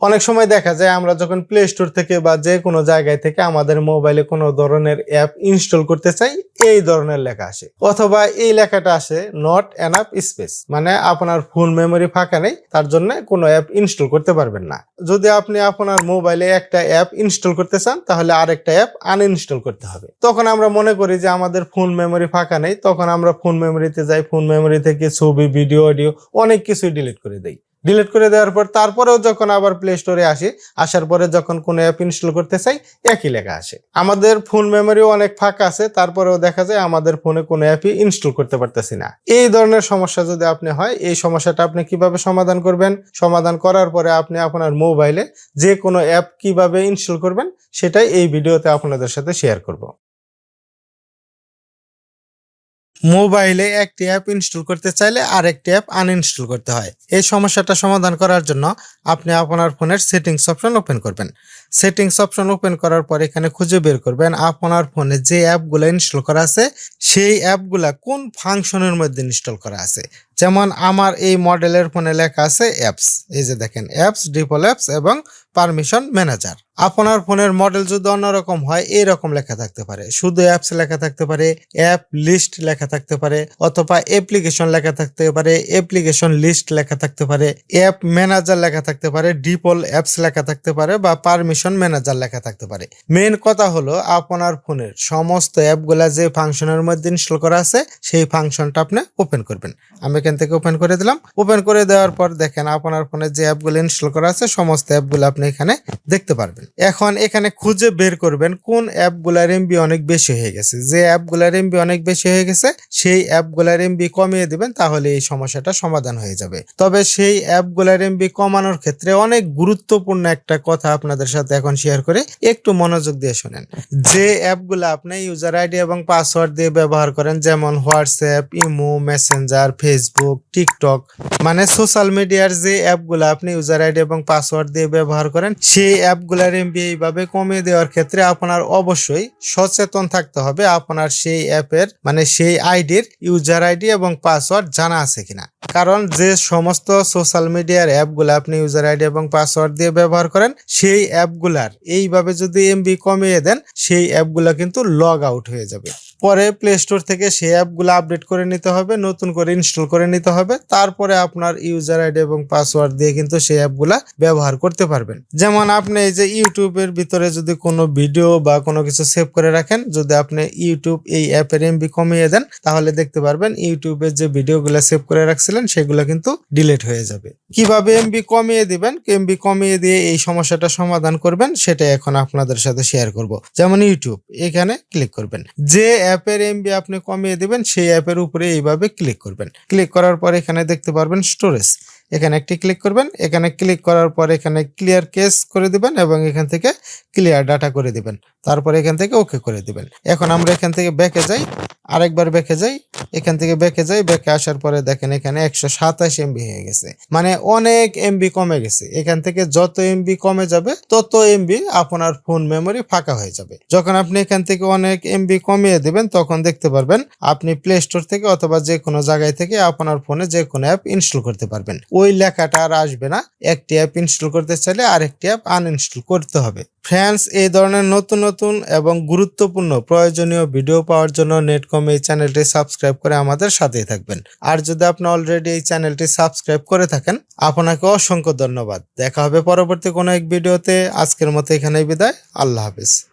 অনেক সময় দেখা যায় আমরা যখন প্লে স্টোর থেকে বা যে কোনো জায়গায় থেকে আমাদের মোবাইলে কোনো ধরনের অ্যাপ ইনস্টল করতে চাই, এই ধরনের লেখা আসে। অথবা এই লেখাটা আসে নট এনাফ স্পেস মানে আপনার ফুল মেমোরি ফাঁকা নেই, তার জন্য কোনো অ্যাপ ইনস্টল করতে পারবেন না। যদি আপনি আপনার মোবাইলে একটা অ্যাপ ইনস্টল করতে চান, তাহলে আরেকটা অ্যাপ আনইনস্টল করতে হবে। তখন আমরা মনে করি যে আমাদের ফুল মেমোরি ফাঁকা নেই, তখন আমরা ফোন মেমোরিতে যাই ফোন মেমোরি থেকে ছবি ভিডিও অডিও অনেক কিছুই ডিলিট করে দেই। ডিলিট করে দেওয়ার পর তারপরেও যখন আবার প্লে স্টোরে আসি, আসার পরে যখন কোনো অ্যাপ ইনস্টল করতে চাই, একই লেখা আসে। আমাদের ফোন মেমোরিও অনেক ফাঁকা আছে, তারপরেও দেখা যায় আমাদের ফোনে কোনো অ্যাপই ইনস্টল করতে পারতেছি না। এই ধরনের সমস্যা যদি আপনি হয়, এই সমস্যাটা আপনি কীভাবে সমাধান করবেন? সমাধান করার পরে আপনি আপনার মোবাইলে যে কোনো অ্যাপ কীভাবে ইনস্টল করবেন, সেটাই এই ভিডিওতে আপনাদের সাথে শেয়ার করব। মোবাইলে একটি অ্যাপ ইনস্টল করতে চাইলে আরেকটি অ্যাপ আনইনস্টল করতে হয়। এই সমস্যাটা সমাধান করার জন্য আপনি আপনার ফোনের সেটিংস অপশন ওপেন করবেন। সেটিংস অপশন ওপেন করার পর এখানে খুঁজে বের করবেন আপনার ফোনে যে অ্যাপগুলো ইনস্টল করা আছে, সেই অ্যাপগুলা কোন ফাংশনের মধ্যে ইনস্টল করা আছে? যেমন আমার এই মডেলের ফোনে লেখা আছে অ্যাপস এই যে দেখেন অ্যাপস ডিপল অ্যাপস এবং পারমিশন ম্যানেজার আপনার ফোনের মডেল যদি অন্যরকম হয়, এরকম লেখা থাকতে পারে। শুধু অ্যাপস লেখা থাকতে পারে অ্যাপ লিস্ট লেখা থাকতে পারে, অথবা অ্যাপ্লিকেশন লেখা থাকতে পারে অ্যাপ্লিকেশন লিস্ট লেখা থাকতে পারে অ্যাপ ম্যানেজার লেখা থাকতে পারে ডিপল অ্যাপস লেখা থাকতে পারে, বা পারমিশন ম্যানেজার লেখা থাকতে পারে। মেন কথা হলো আপনার ফোনের সমস্ত অ্যাপগুলা যে ফাংশনের মধ্যে ইনস্টল করা আছে, সেই ফাংশনটা আপনি ওপেন করবেন। আমি এখান থেকে ওপেন করে দিলাম। ওপেন করে দেওয়ার পর দেখেন আপনার ফোনে যে অ্যাপগুলো ইনস্টল করা আছে, সমস্ত অ্যাপগুলো আপনি এখানে দেখতে পারবেন। এখন এখানে খুঁজে বের করবেন কোন অ্যাপগুলার এমবি অনেক বেশি হয়ে গেছে। যে অ্যাপগুলার এমবি অনেক বেশি হয়ে গেছে, সেই অ্যাপগুলার এমবি কমিয়ে দিবেন, তাহলে এই সমস্যাটা সমাধান হয়ে যাবে। তবে সেই অ্যাপগুলার এমবি কমানোর ক্ষেত্রে অনেক গুরুত্বপূর্ণ একটা কথা আপনাদের সাথে এখন শেয়ার করে, একটু মনোযোগ দিয়ে শোনেন। যে অ্যাপগুলো আপনি ইউজার আইডি এবং পাসওয়ার্ড দিয়ে ব্যবহার করেন, যেমন WhatsApp imo messenger Facebook TikTok মানে সোশ্যাল মিডিয়ার যে অ্যাপগুলো আপনি ইউজার আইডি এবং পাসওয়ার্ড দিয়ে ব্যবহার করেন, সেই অ্যাপগুলোর এমবি এইভাবে কমিয়ে দেওয়ার ক্ষেত্রে আপনার অবশ্যই সচেতন থাকতে হবে আপনার সেই অ্যাপের মানে সেই আইডির ইউজার আইডি এবং পাসওয়ার্ড জানা আছে কিনা। কারণ যে সমস্ত সোশ্যাল মিডিয়ার অ্যাপগুলো আপনি ইউজার আইডি এবং পাসওয়ার্ড দিয়ে ব্যবহার করেন, সেই অ্যাপগুলার এইভাবে যদি এমবি কমিয়ে দেন, সেই অ্যাপগুলো কিন্তু লগ আউট হয়ে যাবে। পরে প্লে স্টোর থেকে সেই অ্যাপগুলো আপডেট করে নিতে হবে, নতুন করে ইনস্টল করে নিতে হবে। তারপরে আপনার ইউজার আইডি এবং পাসওয়ার্ড দিয়ে কিন্তু সেই অ্যাপগুলা ব্যবহার করতে পারবেন। যেমন আপনি এই যে ইউটিউবের ভিতরে যদি কোনো ভিডিও বা কোনো কিছু সেভ করে রাখেন, যদি আপনি ইউটিউব এই অ্যাপের এমবি কমিয়ে দেন, তাহলে দেখতে পারবেন ইউটিউবের যে ভিডিওগুলো সেভ করে রাখছিলেন, সেগুলো কিন্তু ডিলিট হয়ে যাবে। কীভাবে এমবি কমিয়ে দিবেন? এমবি কমিয়ে দিয়ে এই সমস্যাটা সমাধান করবেন সেটা এখন আপনাদের সাথে শেয়ার করব। যেমন ইউটিউব এখানে ক্লিক করবেন। যে অ্যাপের এমবি আপনি কমিয়ে দেবেন, সেই অ্যাপের উপরে এইভাবে ক্লিক করবেন। ক্লিক করার পর এখানে দেখতে পারবেন স্টোরেজ এখানে একটি ক্লিক করবেন, এখানে ক্লিক করার পর এখানে ক্লিয়ার কেস করে দিবেন এবং এখান থেকে ক্লিয়ার ডাটা করে দিবেন। তারপর এখান থেকে ওকে করে দিবেন। এখন আমরা এখান থেকে ব্যাকে যাই। আরেকবার ব্যাকে যাই, এখান থেকে ব্যাকে যাই ব্যাকে আসার পরে দেখেন এখানে একশো সাতাশ এমবি হয়ে গেছে। মানে অনেক এমবি কমে গেছে। এখান থেকে যত এমবি কমে যাবে, তত এমবি আপনার ফোন মেমোরি ফাঁকা হয়ে যাবে। যখন আপনি এখান থেকে অনেক এমবি কমিয়ে দেবেন, তখন দেখতে পারবেন আপনি প্লে স্টোর থেকে অথবা যে কোনো জায়গায় থেকে আপনার ফোনে যে কোনো অ্যাপ ইনস্টল করতে পারবেন। ওই লেখাটা আর আসবে না। একটি অ্যাপ ইনস্টল করতে চাইলে আরেকটি অ্যাপ আনইনস্টল করতে হবে। ফ্রেন্ডস, এই ধরনের নতুন নতুন এবং গুরুত্বপূর্ণ প্রয়োজনীয় ভিডিও পাওয়ার জন্য নেটকম এই চ্যানেলটি সাবস্ক্রাইব করে আমাদের সাথেই থাকবেন। আর যদি আপনি অলরেডি এই চ্যানেলটি সাবস্ক্রাইব করে থাকেন, আপনাকে অসংখ্য ধন্যবাদ। দেখা হবে পরবর্তী কোনো এক ভিডিওতে। আজকের মতো এখানেই বিদায়। আল্লাহ হাফিজ।